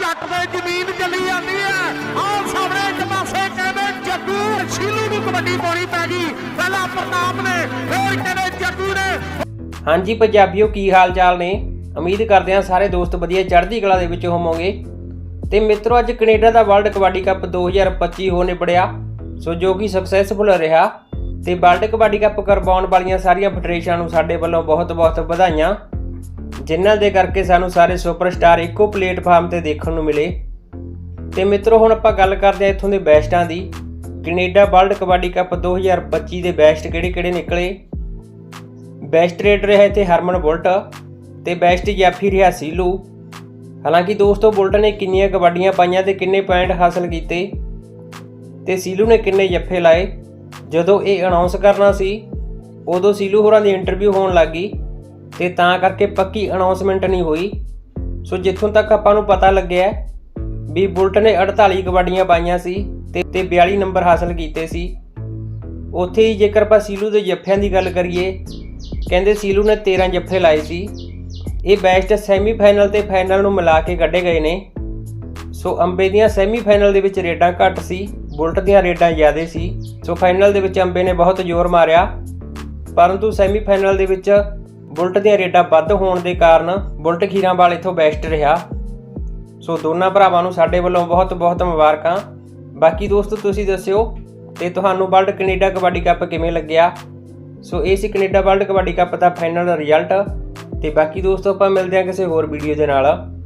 ਜੱਟ ਦੇ ਜ਼ਮੀਨ ਚੱਲੀ ਜਾਂਦੀ ਹੈ। ਆਹ ਸਾਹਮਣੇ ਇੱਕ ਪਾਸੇ ਕਹਿੰਦੇ ਜੱਗੂ ਸ਼ੀਲੂ ਨੂੰ ਕਬੱਡੀ ਪਾਉਣੀ ਪੈ ਗਈ। ਪਹਿਲਾਂ ਪ੍ਰਤਾਪ ਨੇ ਫਿਰ ਕਹਿੰਦੇ ਜੱਗੂ ਨੇ। ਹਾਂਜੀ ਪੰਜਾਬੀਓ, ਕੀ ਹਾਲ ਚਾਲ ਨੇ? ਉਮੀਦ ਕਰਦੇ ਹਾਂ ਸਾਰੇ ਦੋਸਤ ਵਧੀਆ ਚੜ੍ਹਦੀ ਕਲਾ ਦੇ ਵਿੱਚ ਹੋਵੋਗੇ। ਤੇ ਮਿੱਤਰੋ, ਅੱਜ ਕੈਨੇਡਾ ਦਾ ਵਰਲਡ ਕਬੱਡੀ ਕੱਪ 2025 ਹੋ ਨਿਬੜਿਆ। ਸੋ ਜੋ ਕਿ ਸਕਸੈਸਫੁਲ ਰਿਹਾ। ਤੇ ਵਰਲਡ ਕਬੱਡੀ ਕੱਪ ਕਰਵਾਉਣ ਵਾਲੀਆਂ ਸਾਰੀਆਂ ਫੈਡਰੇਸ਼ਨਾਂ ਨੂੰ ਸਾਡੇ ਵੱਲੋਂ ਬਹੁਤ-ਬਹੁਤ ਵਧਾਈਆਂ। ਜਿਨ੍ਹਾਂ ਦੇ ਕਰਕੇ ਸਾਨੂੰ ਸਾਰੇ ਸੁਪਰਸਟਾਰ ਇੱਕੋ ਪਲੇਟਫਾਰਮ ਤੇ ਦੇਖਣ ਨੂੰ ਮਿਲੇ। ਤੇ ਮਿੱਤਰੋ, ਹੁਣ ਆਪਾਂ ਗੱਲ ਕਰਦੇ ਹਾਂ ਇੱਥੋਂ ਦੇ ਬੈਸਟਾਂ ਦੀ। ਕੈਨੇਡਾ ਵਰਲਡ ਕਬੱਡੀ ਕੱਪ 2025 ਦੇ ਬੈਸਟ ਕਿਹੜੇ-ਕਿਹੜੇ ਨਿਕਲੇ? ਬੈਸਟ ਰੇਡ ਰਿਹਾ ਇੱਥੇ ਹਰਮਨ ਬੁਲਟ ਤੇ ਬੈਸਟ ਜੈਫੀ ਰਿਹਾ ਸੀਲੂ। ਹਾਲਾਂਕਿ ਦੋਸਤੋ, ਬੁਲਟ ਨੇ ਕਿੰਨੀਆਂ ਕਬੱਡੀਆਂ ਪਾਈਆਂ ਤੇ ਕਿੰਨੇ ਪੁਆਇੰਟ ਹਾਸਲ ਕੀਤੇ ਤੇ ਸੀਲੂ ਨੇ ਕਿੰਨੇ ਜੱਫੇ ਲਾਏ। ਜਦੋਂ ਇਹ ਅਨਾਉਂਸ ਕਰਨਾ ਸੀ, ਉਦੋਂ ਸੀਲੂ ਹੋਰਾਂ ਦੀ ਇੰਟਰਵਿਊ ਹੋਣ ਲੱਗੀ ਤੇ ਤਾਂ ਕਰਕੇ ਪੱਕੀ ਅਨਾਉਂਸਮੈਂਟ ਨਹੀਂ ਹੋਈ। ਸੋ ਜਿੱਥੋਂ ਤੱਕ ਆਪਾਂ ਨੂੰ ਪਤਾ ਲੱਗਿਆ ਵੀ ਬੁਲਟ ਨੇ 48 ਕਬੱਡੀਆਂ ਪਾਈਆਂ ਸੀ ਤੇ ਤੇ 42 ਨੰਬਰ ਹਾਸਲ ਕੀਤੇ ਸੀ। ਉੱਥੇ ਹੀ ਜੇਕਰ ਆਪਾਂ ਸੀਲੂ ਦੇ ਜੱਫਿਆਂ ਦੀ ਗੱਲ ਕਰੀਏ, ਕਹਿੰਦੇ ਸੀਲੂ ਨੇ 13 ਜੱਫੇ ਲਾਏ ਸੀ। ਇਹ ਬੈਸਟ ਸੈਮੀਫਾਈਨਲ ਤੇ ਫਾਈਨਲ ਨੂੰ ਮਿਲਾ ਕੇ ਕੱਢੇ ਗਏ ਨੇ। ਸੋ ਅੰਬੇ ਦੀਆਂ ਸੈਮੀਫਾਈਨਲ ਦੇ ਵਿੱਚ ਰੇਡਾਂ ਘੱਟ ਸੀ, ਬੁਲਟ ਦੀਆਂ ਰੇਡਾਂ ਜ਼ਿਆਦਾ ਸੀ। ਸੋ ਫਾਈਨਲ ਦੇ ਵਿੱਚ ਅੰਬੇ ਨੇ ਬਹੁਤ ਜ਼ੋਰ ਮਾਰਿਆ। ਪਰੰਤੂ ਸੈਮੀਫਾਈਨਲ ਦੇ ਵਿੱਚ ਬੁਲਟ ਦੀਆਂ ਰੇਡਾਂ ਵੱਧ ਹੋਣ ਦੇ ਕਾਰਨ ਬੁਲਟ ਖੀਰਾਂਵਾਲ ਇਥੋਂ ਬੈਸਟ ਰਿਹਾ। ਸੋ ਦੋਨਾਂ ਭਰਾਵਾਂ ਨੂੰ ਸਾਡੇ ਵੱਲੋਂ ਬਹੁਤ ਬਹੁਤ ਮੁਬਾਰਕਾਂ। ਬਾਕੀ ਦੋਸਤੋ, ਤੁਸੀਂ ਦੱਸਿਓ ਤੇ ਤੁਹਾਨੂੰ ਵਰਲਡ ਕੈਨੇਡਾ ਕਬੱਡੀ ਕੱਪ ਕਿਵੇਂ ਲੱਗਿਆ? ਸੋ ਇਹ ਸੀ ਕੈਨੇਡਾ ਵਰਲਡ ਕਬੱਡੀ ਕੱਪ ਦਾ ਫਾਈਨਲ ਰਿਜ਼ਲਟ। ਤੇ ਬਾਕੀ ਦੋਸਤੋ, ਆਪਾਂ ਮਿਲਦੇ ਹਾਂ ਕਿਸੇ ਹੋਰ ਵੀਡੀਓ ਦੇ ਨਾਲ।